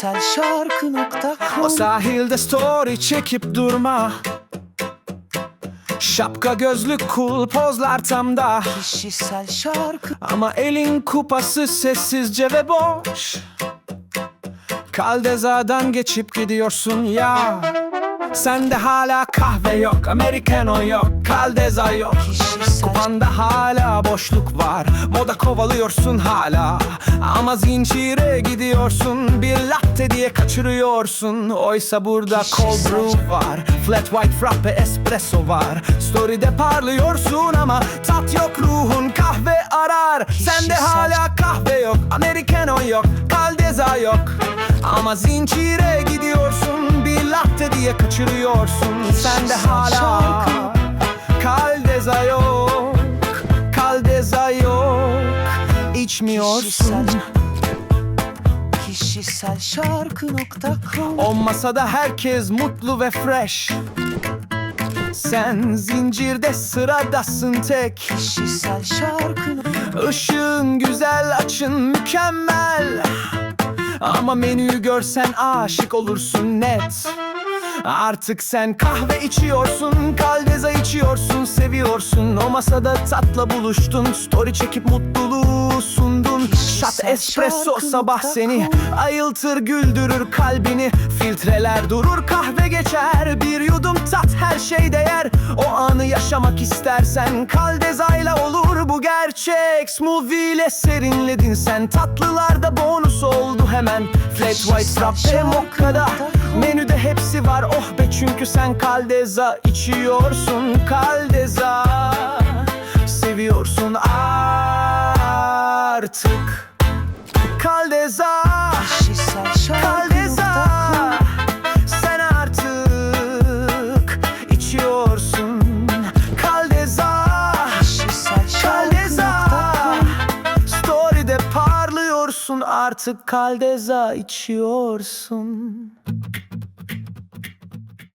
Kişisel şarkı.com O sahilde story çekip durma. Şapka gözlük cool pozlar tam da. Kişisel şarkı. Ama elin kupası sessizce ve boş. Kaldeza'dan geçip gidiyorsun ya Sende hala kahve yok, americano yok, kaldeza yok. Kupanda hala boşluk var, moda kovalıyorsun hala. Ama zincire gidiyorsun, bir latte diye kaçırıyorsun. Oysa burada cold brew var, flat white frappe espresso var. Story'de parlıyorsun ama tat yok. Ruhun kahve arar. Sende hala kahve yok, americano yok, kaldeza yok. Ama zincire gidiyorsun, diye kaçırıyorsun. Sende Kişisel hala. Kaldeza yok, kaldeza yok. İçmiyorsun. Kişisel şarkı.com O masada herkes mutlu ve fresh. Sen zincirde sıradasın tek. Kişisel şarkı Işığın güzel açın mükemmel. Ama menüyü görsen aşık olursun net Artık sen kahve içiyorsun, kaldeza içiyorsun, seviyorsun. O masada tatla buluştun, story çekip mutluluğu sundun. Shot espresso sabah seni ayıltır güldürür kalbini. Filtreler durur kahve geçer. Bir yudum tat her şey değer. O anı yaşamak istersen Kaldezayla olur. Bu gerçek. Smoothie ile serinledin sen. Tatlılarda bonus oldu hemen. Flat white frappe mokkada var. Oh be çünkü sen kaldeza içiyorsun Kaldeza. Seviyorsun artık. Kaldeza Kaldeza. Sen artık içiyorsun. Kaldeza Kaldeza. Story'de parlıyorsun artık Kaldeza içiyorsun